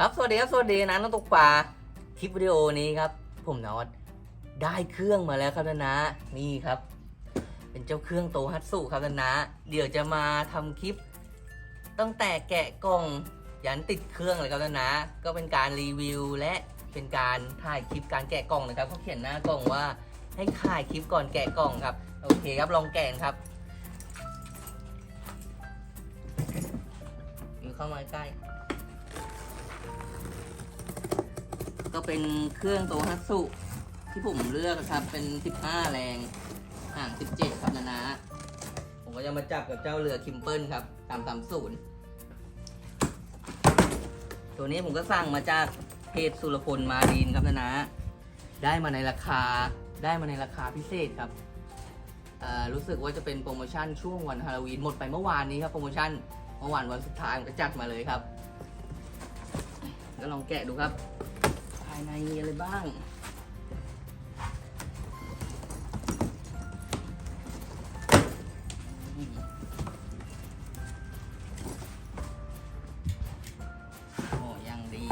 ครับสวัสดีครับสวัสดีนะน้องตกปลาคลิปวิดีโอนี้ครับ ผมนอตได้เครื่องมาแล้วครับนะนะนี่ครับ เป็นเจ้าเครื่องโตฮัตสุครับนะนะเดี๋ยวจะมาทำคลิปตั้งแต่แกะกล่องยันติดเครื่องเลยครับนะนะก็เป็นการรีวิวและเป็นการถ่ายคลิปการแกะกล่องนะครับเขาเขียนหน้ากล่องว่าให้ถ่ายคลิปก่อนแกะกล่องครับโอเคครับลองแกะครับอยู่เข้ามาใกล้ ก็เป็นเครื่องโตฮัตสุที่ผมเลือกครับเป็น 15 แรงห่าง 17 ครับนะนะ ผมก็จะมาจับกับเจ้าเรือคิมเปิลครับตาม30 ตัวนี้ผมก็สั่งมาจากเพจสุรพลมาดีนครับนะนะ ได้มาในราคาได้มาในราคาพิเศษครับรู้สึกว่าจะเป็นโปรโมชั่นช่วงวันฮาโลวีนหมดไปเมื่อวานนี้ครับโปรโมชั่นเมื่อวานวันสุดท้ายผมก็จัดมาเลยครับ ก็ลองแกะดูครับายในมีอะไรบ้าง โอ้ยังดี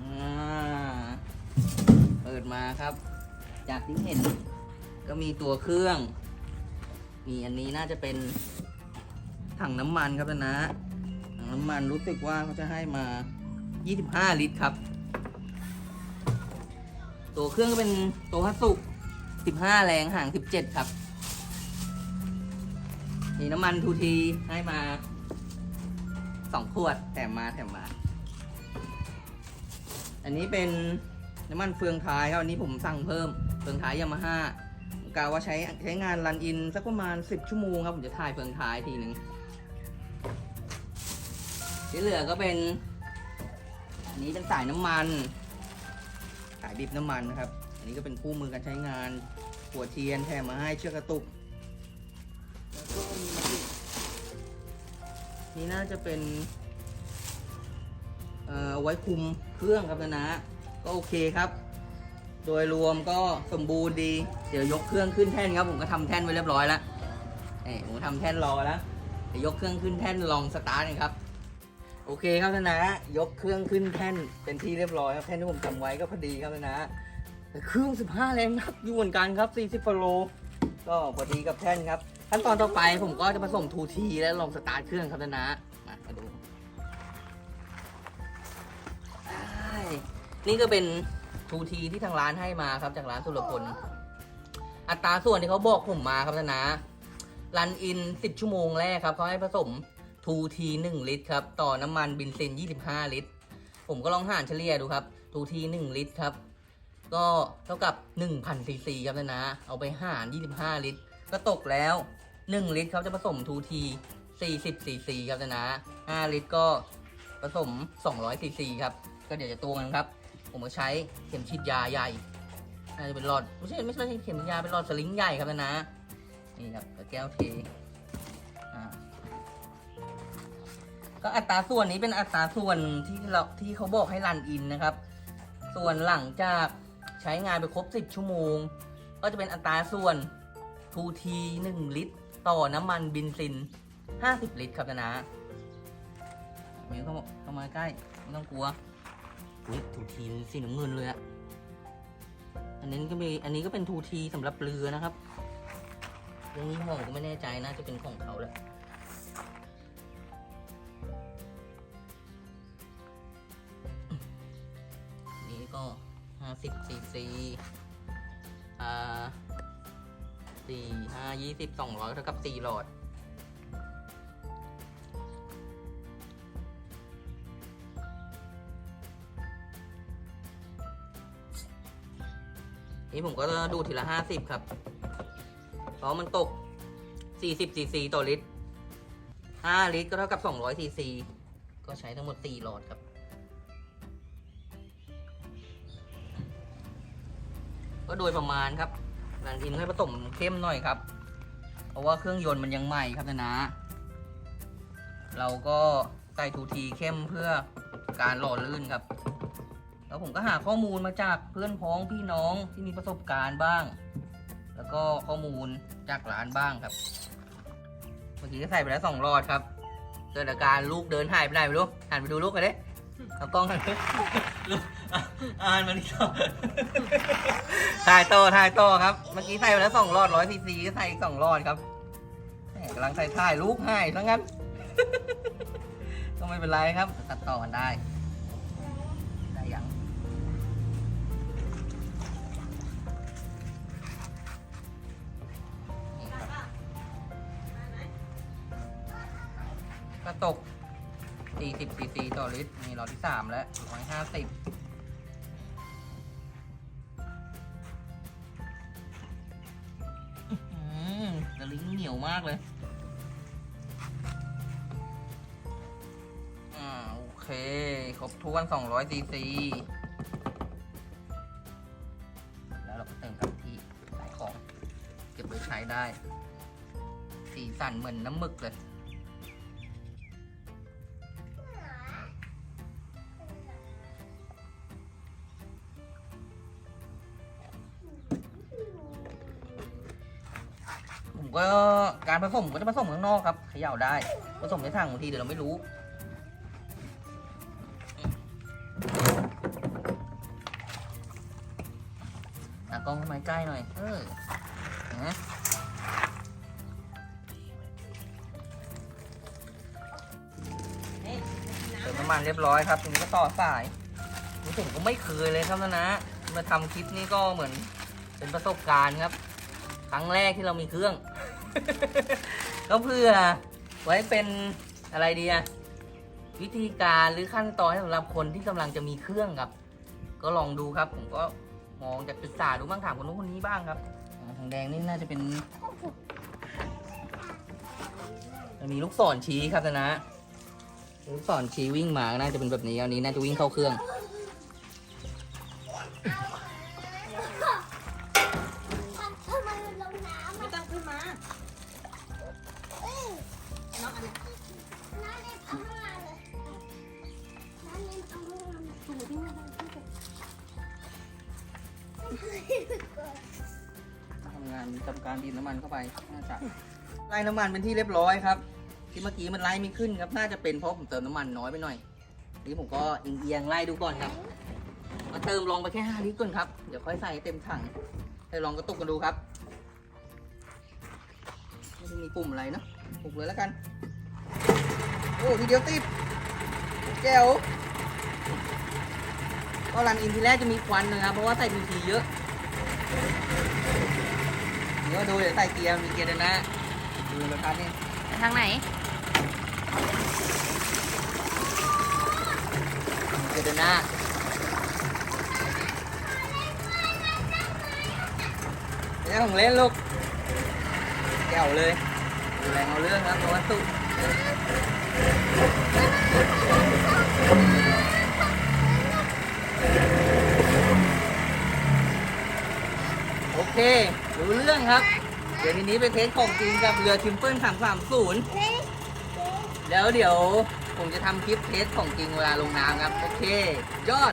อ่า เปิดมาครับ จากที่เห็น ก็มีตัวเครื่อง มีอันนี้น่าจะเป็น ถังน้ำมันครับนะ ถังน้ำมันรู้สึกว่าเขาจะให้มา 25 ลิตรครับ ตัวเครื่องก็เป็นตัวฮัตสุ15 แรงห่าง 17 ครับมีน้ำมันทูทีให้มา 2 ขวดแถมมาแถมมา อันนี้เป็นน้ำมันเฟืองท้ายครับอันนี้ผมสั่งเพิ่มเฟืองท้ายยามาฮ่ากะว่าใช้ใช้งานรันอินสักประมาณ 10 ชั่วโมงครับ ผมจะถ่ายเฟืองท้ายทีหนึ่ง ที่เหลือก็เป็น อันนี้เป็นสายน้ำมัน สายบิบน้ำมันนะครับ อันนี้ก็เป็นคู่มือการใช้งาน หัวเทียนแถมมาให้เชือกกระตุก แล้วก็มีนี่น่าจะเป็นเอ่อเอาไว้คุมเครื่องครับนะนะ ก็โอเคครับ โดยรวมก็สมบูรณ์ดี เดี๋ยวยกเครื่องขึ้นแท่นครับ ผมก็ทำแท่นไว้เรียบร้อยแล้วนี่ผมทำแท่นรอแล้วเดี๋ยวยกเครื่องขึ้นแท่นลองสตาร์ทกันครับ โอเคครับนะนะ ยกเครื่องขึ้นแท่นเป็นที่เรียบร้อยครับแท่นที่ผมทำไว้ก็พอดีครับนะนะแต่เครื่อง 15 แรงนักอยู่เหมือนกันครับ 40กิโลก็พอดีกับแท่นครับ ขั้นตอนต่อไปผมก็จะผสมทูทีและลองสตาร์ทเครื่องครับนะนะมามาดูนี่ก็เป็นทูทีที่ทางร้านให้มาครับจากร้านสุรพลอัตราส่วนที่เขาบอกผมมาครับนะนะรันอิน 10 ชั่วโมงแรกครับเขาให้ผสม 2T 1 ลิตรครับ ต่อน้ำมันบินซิน 25 ลิตร ผมก็ลองหารเฉลี่ยดูครับ 2T 1 ลิตรครับ ก็เท่ากับ1,000ซีซีครับนะนะ เอาไปหาร 25 ลิตร ก็ตกแล้ว 1 ลิตรครับจะผสม 2T 40ซีซีครับนะนะ 5 ลิตรก็ผสม 200ซีซีครับ ก็เดี๋ยวจะตวงกันครับ ผมก็ใช้เข็มฉีดยาใหญ่น่าจะเป็นหลอดไม่ใช่ไม่ใช่เข็มยาเป็นหลอดสลิงใหญ่ครับนะนะนี่ครับกับแก้วเทอ่า ก็อัตราส่วนนี้เป็นอัตราส่วนที่เราที่เขาบอกให้รันอินนะครับ ส่วนหลังจากใช้งานไปครบ 10 ชั่วโมง ก็จะเป็นอัตราส่วน 2T 1 ลิตร ต่อน้ำมันเบินซิน 50 ลิตรครับนะนะมีเข้ามาเข้ามาใกล้ ไม่ต้องกลัวอุ้ย 2T สีน้ำเงินเลยอะอันนี้ก็มีอันนี้ก็เป็น 2T สำหรับเรือนะครับเรื่องนี้ห้องก็ไม่แน่ใจน่าจะเป็นของเขาแหละ 50ซีซีอ่าสี่ห้ายี่สิบสองร้อยเท่ากับสี่หลอด นี่ผมก็จะดูทีละห้าสิบครับ เพราะมันตกสี่สิบซีซีต่อลิตรห้าลิตรก็เท่ากับสองร้อยซีซี ก็ใช้ทั้งหมดสี่หลอดครับ ก็โดยประมาณครับหลังอินให้ผสมเข้มหน่อยครับ เพราะว่าเครื่องยนต์มันยังใหม่ครับนะนะ เราก็ใส่ทูทีเข้มเพื่อการหล่อลื่นครับ แล้วผมก็หาข้อมูลมาจากเพื่อนพ้องพี่น้องที่มีประสบการณ์บ้าง แล้วก็ข้อมูลจากร้านบ้างครับเมื่อกี้ก็ใส่ไปแล้วสองหลอดครับเกิดอาการลูกเดินหายไปไหนไม่รู้หันไปดูลูกกันเดิ เอากล้องหันลูกอ่านมานี่ต่อถ่ายโตถ่ายโตครับ เมื่อกี้ใส่ไปแล้วสองหลอดร้อยซีซีก็ใส่อีกสองหลอดครับแหมกำลังใส่ถ่ายลูกใหายซะงั้น ก็ไม่เป็นไรครับ ตัดต่อกันได้ ได้ยังนี่ครับก็ตก 40ซีซีต่อลิตร นี่หลอดที่ 3 แล้ว150อื้อหือสลิงเหนียวมากเลย อ่า โอเค ครบถ้วน200ซีซี แล้วเราก็เติมกะทิใส่ของ เก็บไว้ใช้ได้ สีสันเหมือนน้ำหมึกเลย ก็การผสมก็จะผสมข้างนอกครับเขย่าได้ผสมในถังบางทีเดี๋ยวเราไม่รู้ตากล้องเข้ามาใกล้หน่อย เออนะเติมน้ำมันเรียบร้อยครับทีนี้ก็ต่อสายนี่ผมก็ไม่เคยเลยครับนะนะมาทำคลิปนี้ก็เหมือนเป็นประสบการณ์ครับ ครั้งแรกที่เรามีเครื่อง ก็เพื่อไว้เป็นอะไรดีอะวิธีการหรือขั้นตอนสำหรับคนที่กำลังจะมีเครื่องครับ ก็ลองดูครับ ผมก็มองจากศึกษาดูบ้างถามคนนู้นคนนี้บ้างครับอ่าทางแดงนี่น่าจะเป็นจะมีลูกศรชี้ครับนะนะลูกศรชี้วิ่งมาน่าจะเป็นแบบนี้อันนี้น่าจะวิ่งเข้าเครื่อง ที่มันต้องขึ้นไปทำงานทำการดีดน้ำมันเข้าไปน่าจะไล่น้ำมันเป็นที่เรียบร้อยครับ ที่เมื่อกี้มันไล่ไม่ขึ้นครับ น่าจะเป็นเพราะผมเติมน้ำมันน้อยไปหน่อยนี่ผมก็เอียงๆไล่ดูก่อนครับ มาเติมลองไปแค่5ลิตรก่อนครับ เดี๋ยวค่อยใส่ให้เต็มถังให้ลองกระตุกกันดูครับไม่มีปุ่มอะไรเนอะปลุกเลยแล้วกัน อ้ทีเดียวติดแก้วก็รันอินทีแรกจะมีควันนะครับ เพราะว่าใส่พีทีเยอะเดี๋ยวดูเดี๋ยวใส่เกียร์มีเกียร์เดินหน้าดูเลยครับนี่ทางไหน มีเกียร์เดินหน้าไม่ใช่ของเล่นลูกแก้วเลยดูแรงเอาเรื่องครับเพราะว่าสุ โอเครู้เรื่องครับ เดี๋ยวทีนี้ไปเทสของจริงกับเรือทิมเปิลสามสามศูนย์แล้วเดี๋ยวผมจะทำคลิปเทสของจริงเวลาลงน้ำครับ โอเค ยอด